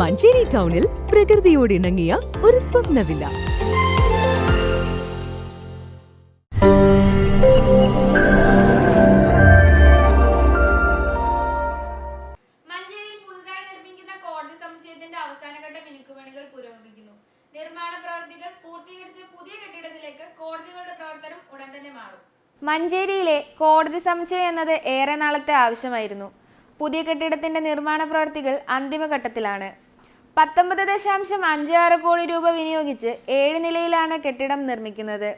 മഞ്ചേരി ടൗണിൽ പ്രകൃതിയോട് ഇണങ്ങിയ ഒരു സ്വപ്ന വില്ല മഞ്ചേരിയിൽ പുതുതായി നിർമ്മിക്കുന്ന കോടതി സമുച്ചയത്തിന്റെ അവസാനഘട്ട മിനുക്കുപണികൾ പുരോഗമിക്കുന്നു. നിർമ്മാണ പ്രവർത്തികൾ പൂർത്തീകരിച്ച് പുതിയ കെട്ടിടത്തിലേക്ക് കോടതികളുടെ പ്രവർത്തനം ഉടൻ തന്നെ മാറും. മഞ്ചേരിയിലെ കോടതി സമുച്ചയം എന്നത് ഏറെ നാളത്തെ ആവശ്യമായിരുന്നു. പുതിയ കെട്ടിടത്തിന്റെ നിർമ്മാണ പ്രവർത്തികൾ അന്തിമഘട്ടത്തിലാണ്. പത്തൊമ്പത് ദശാംശം അഞ്ച് ആറ് കോടി രൂപ വിനിയോഗിച്ച് ഏഴ് നിലയിലാണ് കെട്ടിടം നിർമ്മിക്കുന്നത്.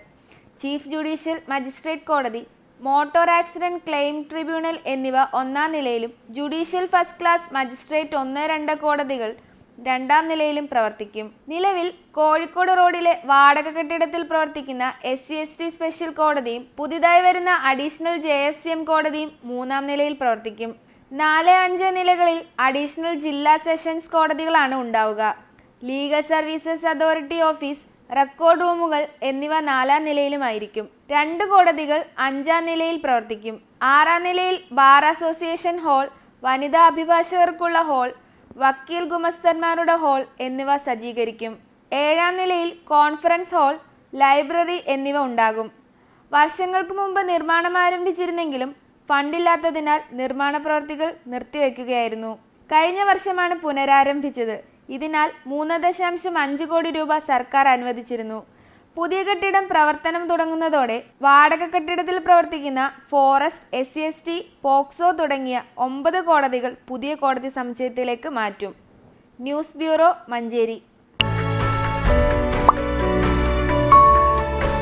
ചീഫ് ജുഡീഷ്യൽ മജിസ്ട്രേറ്റ് കോടതി മോട്ടോർ ആക്സിഡന്റ് ക്ലെയിം ട്രിബ്യൂണൽ എന്നിവ ഒന്നാം നിലയിലും ജുഡീഷ്യൽ ഫസ്റ്റ് ക്ലാസ് മജിസ്ട്രേറ്റ് ഒന്ന് രണ്ട് കോടതികൾ രണ്ടാം നിലയിലും പ്രവർത്തിക്കും. നിലവിൽ കോഴിക്കോട് റോഡിലെ വാടക കെട്ടിടത്തിൽ പ്രവർത്തിക്കുന്ന S C S T special കോടതിയും പുതിയതായി വരുന്ന additional J F C M കോടതിയും മൂന്നാം നിലയിൽ പ്രവർത്തിക്കും. നാല് അഞ്ച് നിലകളിൽ അഡീഷണൽ ജില്ലാ സെഷൻസ് കോടതികളാണ് ഉണ്ടാവുക. Legal services authority office record റൂമുകൾ എന്നിവ നാലാം നിലയിലുമായിരിക്കും. രണ്ട് കോടതികൾ അഞ്ചാം നിലയിൽ പ്രവർത്തിക്കും. ആറാം നിലയിൽ ബാർ അസോസിയേഷൻ ഹാൾ വനിതാ അഭിഭാഷകർക്കുള്ള ഹാൾ വക്കീൽ ഗുമസ്തന്മാരുടെ ഹാൾ എന്നിവ സജ്ജീകരിക്കും. ഏഴാം നിലയിൽ കോൺഫറൻസ് ഹാൾ ലൈബ്രറി എന്നിവ ഉണ്ടാകും. വർഷങ്ങൾക്ക് മുമ്പ് നിർമ്മാണം ആരംഭിച്ചിരുന്നെങ്കിലും ഫണ്ടില്ലാത്തതിനാൽ നിർമ്മാണ പ്രവൃത്തികൾ നിർത്തിവെക്കുകയായിരുന്നു. കഴിഞ്ഞ വർഷമാണ് പുനരാരംഭിച്ചത്. ഇതിനാൽ മൂന്ന് ദശാംശം അഞ്ച് കോടി രൂപ സർക്കാർ അനുവദിച്ചിരുന്നു. പുതിയ കെട്ടിടം പ്രവർത്തനം തുടങ്ങുന്നതോടെ വാടക കെട്ടിടത്തിൽ പ്രവർത്തിക്കുന്ന forest S C S T POCSO തുടങ്ങിയ ഒമ്പത് കോടതികൾ പുതിയ കോടതി സമുച്ചയത്തിലേക്ക് മാറ്റും. News bureau Manjeri.